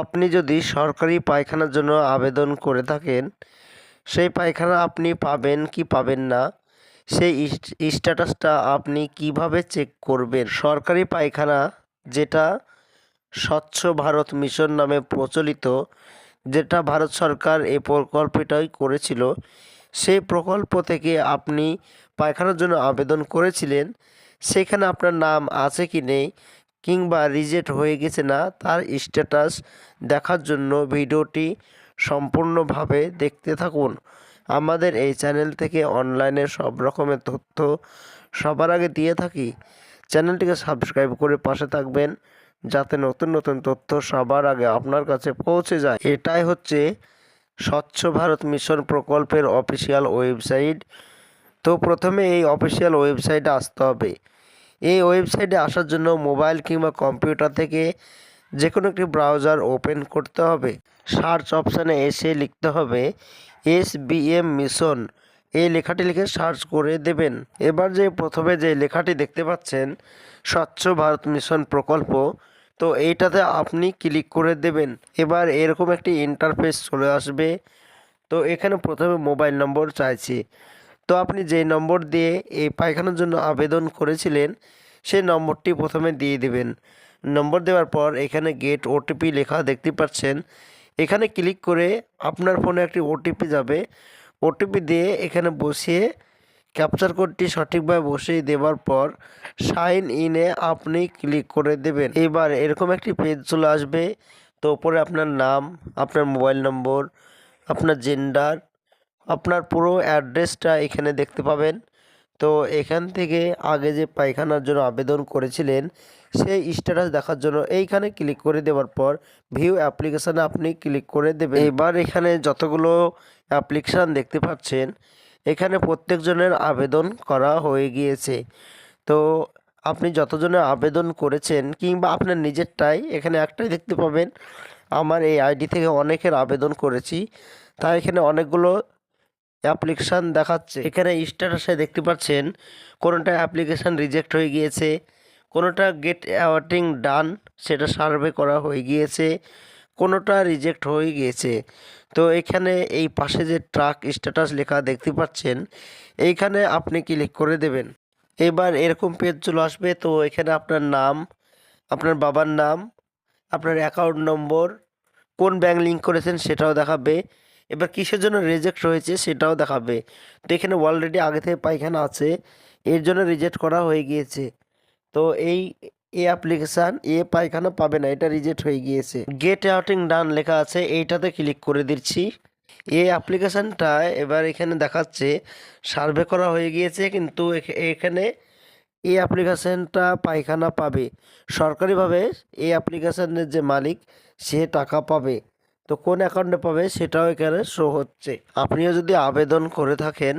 আপনি যদি সরকারি পায়খানার জন্য আবেদন করে থাকেন, সেই পায়খানা আপনি পাবেন কি পাবেন না, সেই স্ট্যাটাসটা আপনি কীভাবে চেক করবেন? সরকারি পায়খানা যেটা স্বচ্ছ ভারত মিশন নামে প্রচলিত, যেটা ভারত সরকার এই প্রকল্পটাই করেছিল, সেই প্রকল্প থেকে আপনি পায়খানার জন্য আবেদন করেছিলেন, সেখানে আপনার নাম আছে কি নেই কিংবা রিজেক্ট হয়ে গেছে না, তার স্ট্যাটাস দেখার জন্য ভিডিওটি সম্পূর্ণভাবে দেখতে থাকুন। আমাদের এই চ্যানেল থেকে অনলাইনে সব রকমের তথ্য সবার আগে দিয়ে থাকি। চ্যানেলটিকে সাবস্ক্রাইব করে পাশে থাকবেন, যাতে নতুন নতুন তথ্য সবার আগে আপনার কাছে পৌঁছে যায়। এটাই হচ্ছে স্বচ্ছ ভারত মিশন প্রকল্পের অফিসিয়াল ওয়েবসাইট তো প্রথমে এই অফিসিয়াল ওয়েবসাইটে আসতে হবে। এই ওয়েবসাইটে আসার জন্য মোবাইল কিংবা কম্পিউটার থেকে যে কোনো একটি ব্রাউজার ওপেন করতে হবে। সার্চ অপশানে এসে লিখতে হবে এস বি এম মিশন। এই লেখাটি লিখে সার্চ করে দেবেন। এবার যে প্রথমে যে লেখাটি দেখতে পাচ্ছেন, স্বচ্ছ ভারত মিশন প্রকল্প, তো এইটাতে আপনি ক্লিক করে দেবেন। এবার এরকম একটি ইন্টারফেস চলে আসবে। তো এখানে প্রথমে মোবাইল নম্বর চাইছে। তো আপনি যে নম্বর দিয়ে এই পায়খানার জন্য আবেদন করেছিলেন, সেই নম্বরটি প্রথমে দিয়ে দেবেন। নম্বর দেওয়ার পর এখানে গেট ওটিপি লেখা দেখতে পাচ্ছেন। এখানে ক্লিক করে আপনার ফোনে একটি ওটিপি যাবে। ওটিপি দিয়ে এখানে বসিয়ে ক্যাপচার কোডটি সঠিকভাবে বসিয়ে দেওয়ার পর সাইন ইনে আপনি ক্লিক করে দেবেন। এবার এরকম একটি পেজ চলে আসবে। তো ওপরে আপনার নাম, আপনার মোবাইল নম্বর, আপনার জেন্ডার আপনার পুরো অ্যাড্রেসটা এখানে দেখতে পাবেন। তো এখান থেকে আগে যে পায়খানার জন্য আবেদন করেছিলেন, সেই স্ট্যাটাস দেখার জন্য এইখানে ক্লিক করে দেওয়ার পর ভিউ অ্যাপ্লিকেশানে আপনি ক্লিক করে দেবেন। এবার এখানে যতগুলো অ্যাপ্লিকেশান দেখতে পাচ্ছেন, এখানে প্রত্যেকজনের আবেদন করা হয়ে গিয়েছে। তো আপনি যতজনের আবেদন করেছেন কিংবা আপনার নিজেরটাই, এখানে একটাই দেখতে পাবেন, আমার এই আইডি থেকে অনেকের আবেদন করেছি। তাই এখানে অনেকগুলো অ্যাপ্লিকেশান দেখাচ্ছে। এখানে স্ট্যাটাসে দেখতে পাচ্ছেন, কোনোটা অ্যাপ্লিকেশান রিজেক্ট হয়ে গিয়েছে, কোনোটা গেট অ্যাওয়ার্টিং ডান, সেটা সার্ভে করা হয়ে গিয়েছে, কোনোটা রিজেক্ট হয়ে গিয়েছে। তো এখানে এই পাশে যে ট্রাক স্ট্যাটাস লেখা দেখতে পাচ্ছেন, এইখানে আপনি ক্লিক করে দেবেন। এবার এরকম পেজ চলে আসবে, তো এখানে আপনার নাম, আপনার বাবার নাম, আপনার অ্যাকাউন্ট নম্বর কোন ব্যাংক লিঙ্ক করেছেন সেটাও দেখাবে। এবার কিসের জন্য রিজেক্ট হয়েছে সেটাও দেখাবে। তো এখানে অলরেডি আগে থেকে পায়খানা আছে, এর জন্য রিজেক্ট করা হয়ে গিয়েছে। তো এই এ অ্যাপ্লিকেশান এ পায়খানা পাবে না, এটা রিজেক্ট হয়ে গিয়েছে। গেট আউটিং ডান লেখা আছে, এইটাতে ক্লিক করে দিচ্ছি। এই অ্যাপ্লিকেশানটা এবার এখানে দেখাচ্ছে সার্ভে করা হয়ে গিয়েছে, কিন্তু এখ- এখানে এই অ্যাপ্লিকেশানটা পায়খানা পাবে। সরকারিভাবে এই অ্যাপ্লিকেশানের যে মালিক, সে টাকা পাবে। তো কোন অ্যাকাউন্টে পাবে সেটাও এখানে শো হচ্ছে। আপনিও যদি আবেদন করে থাকেন,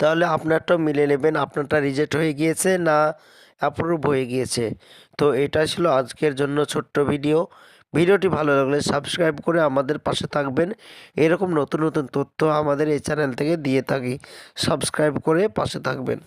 তাহলে আপনারটাও মিলে নেবেন। আপনারটা রিজেক্ট হয়ে গিয়েছে না অ্যাপ্রুভ হয়ে গিয়েছে। তো এটা ছিল আজকের জন্য ছোট্ট ভিডিও ভিডিওটি ভালো লাগলে সাবস্ক্রাইব করে আমাদের পাশে থাকবেন। এরকম নতুন নতুন তথ্য আমাদের এই চ্যানেল থেকে দিয়ে থাকি। সাবস্ক্রাইব করে পাশে থাকবেন।